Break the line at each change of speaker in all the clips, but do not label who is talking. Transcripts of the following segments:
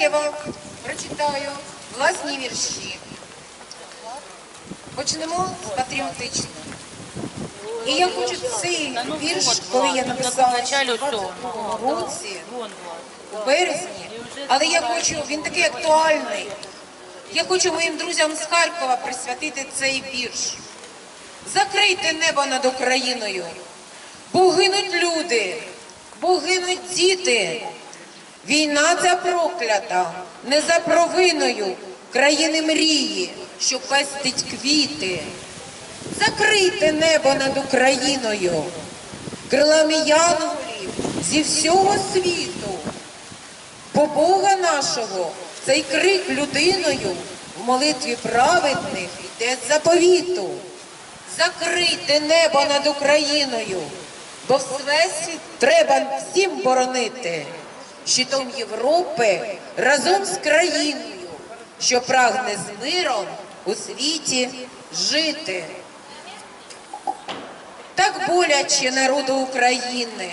я вам прочитаю власні вірші. Почнемо з патріотичного. І я хочу цей вірш, коли я написала в році, у березні, але я хочу, він такий актуальний. Я хочу моїм друзям з Харкова присвятити цей вірш. Закрийте небо над Україною, бо гинуть люди, бо гинуть діти. Війна ця проклята, не за провиною країни мрії, що пестить квіти. Закрийте небо над Україною, крилами янголів зі всього світу. Бо Бога нашого цей крик людиною в молитві праведних йде з заповіту. Закрийте небо над Україною, бо всесвіт треба всім боронити, щитом Європи разом з країною, що прагне з миром у світі жити. Так боляче народу України,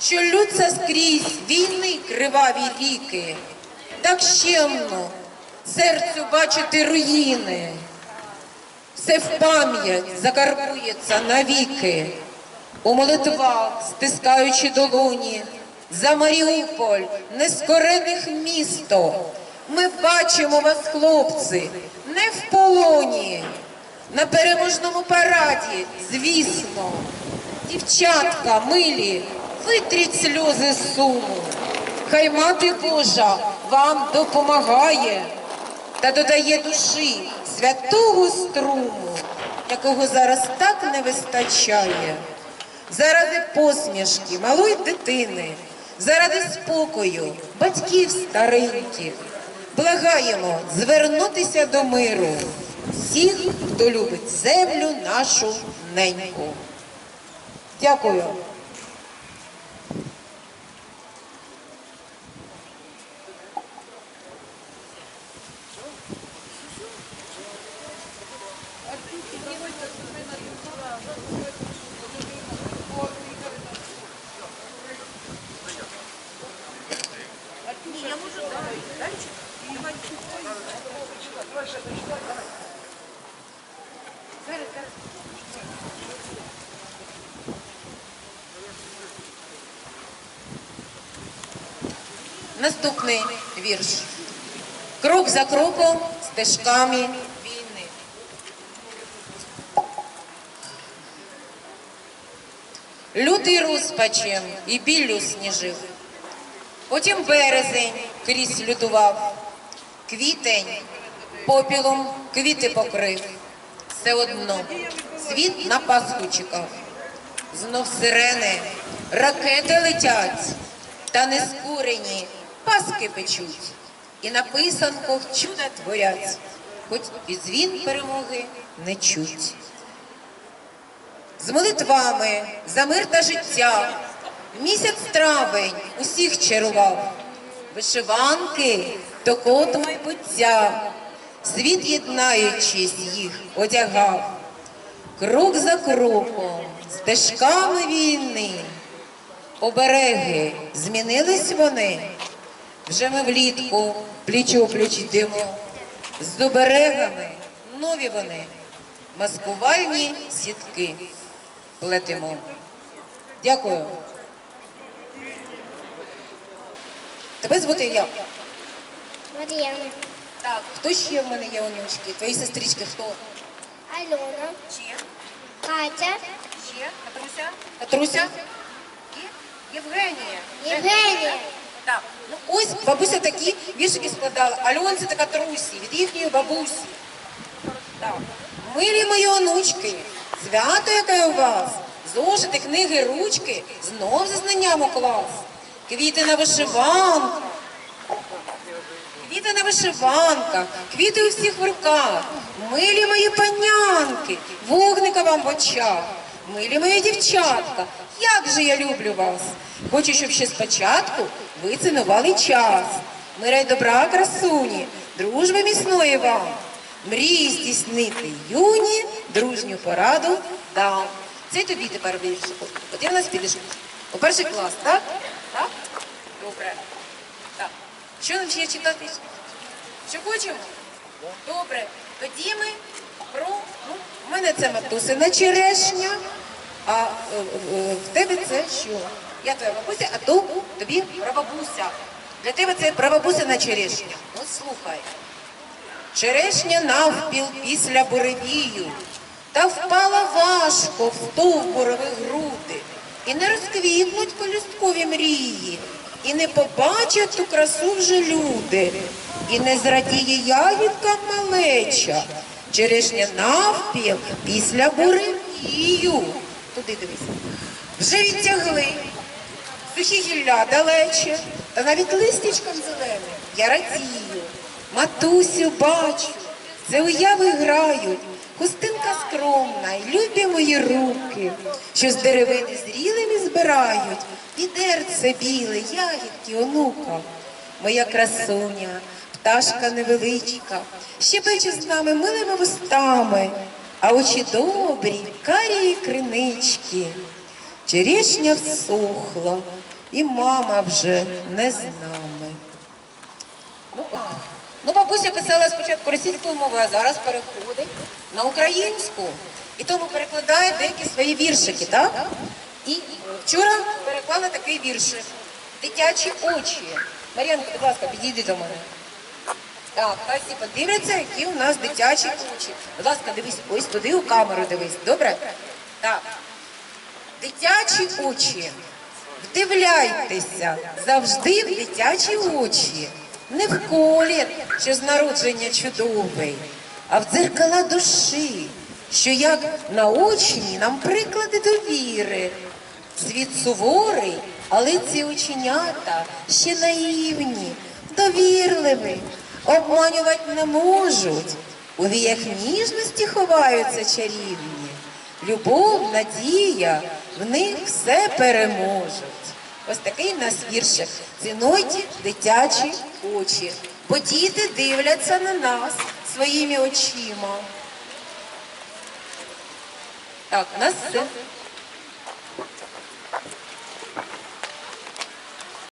що лються скрізь війни криваві ріки, так щемно серцю бачити руїни, все в пам'ять закарбується навіки, у молитвах, стискаючи долоні, за Маріуполь, нескорених місто. Ми бачимо вас, хлопці, не в полоні, на переможному параді, звісно. Дівчатка, милі, витріть сльози суму. Хай мати Божа вам допомагає та додає душі святого струму, якого зараз так не вистачає. Заради посмішки малої дитини, заради спокою батьків стареньких, благаємо звернутися до миру всіх, хто любить землю нашу неньку. Дякую. Наступний вірш. Крок за кроком стежками війни. Лютий розпачем і біллю сніжив. Потім березень крізь лютував. Квітень попілом квіти покрив. Все одно світ на Пасху чекав. Знов сирени, ракети летять, та не скурені паски печуть, і на писанках чуда творять, хоч і дзвін перемоги не чуть. З молитвами за мир та життя місяць травень усіх чарував, вишиванки то код майбуття, світ єднаючись їх одягав. Крок за кроком, стежками війни, обереги змінились вони. Вже ми влітку пліч пліч йдемо. З оберегами нові вони, маскувальні сітки плетемо. Дякую. Тебе звати як?
Мар'яна,
Так, хто ще в мене є онючки? Твої сестрички хто?
Альона,
Ще?
Катя,
Ще? Катруся? Катруся? І Євгенія.
Євгенія.
Так. Ну ось бабуся такі віршики складала. Альон це така Трусі від їхньої бабусі. Так. Милі мої онучки, свято яке у вас, зошити, книги, ручки, знов за знанням у клас. Квіти на вишиванку, Квіти на вишиванках, квіти у всіх в руках, милі мої панянки, вогника вам в очах, милі мої дівчатка, як же я люблю вас. Хочу, щоб ще спочатку ви цінували час. Мира й добра, красуні, дружби міцної вам, мрії здійснити юні, дружню пораду дам. Це тобі тепер віршику. От в нас підеш у перший клас, так? Так? Добре. Що нам ще читати? Що хочемо? Добре. Тоді ми про. Ну, в мене це матусина черешня, а е, е, в тебе це що? Я твоя бабуся, а то тобі прабабуся. Для тебе це прабабусина черешня. От слухай. Черешня навпіл після буревію, та впала важко в стовбурові груди, і не розквітнуть полюсткові мрії, і не побачать ту красу вже люди, і не зрадіє ягідка малеча. Черешня навпіл після буревію. Туди дивись. Вже відтягли сухі гілля далече, та навіть листячком зеленим я радію. Матусю бачу, це уяви грають, хустинка скромна, й любі мої руки, що з деревини зрілими збирають, відерце біле, ягідки онука. Моя красуня, пташка невеличка, щебече з нами милими вустами, а очі добрі, карії кринички. Черешня всохла, і мама вже не з нами. Ну, ну, бабуся писала спочатку російською мовою, а зараз переходить на українську. І тому перекладає деякі свої віршики, так? І вчора переклала такий віршик. Дитячі очі. Мар'янко, будь ласка, підійди до мене. Так, хай подивляться, які у нас дитячі очі. Будь ласка, дивись, ось туди у камеру дивись. Добре? Так. Дитячі очі. Вдивляйтеся завжди в дитячі очі. Не в колір, що з народження чудовий, а в дзеркала душі, що як наочні нам приклади довіри. Світ суворий, але ці оченята ще наївні, довірливі, обманювати не можуть. У віях ніжності ховаються чарівні. Любов, надія, в них все переможуть. Ось такий в нас віршик. Цінуйте дитячі очі, бо діти дивляться на нас своїми очима. Так, у нас все.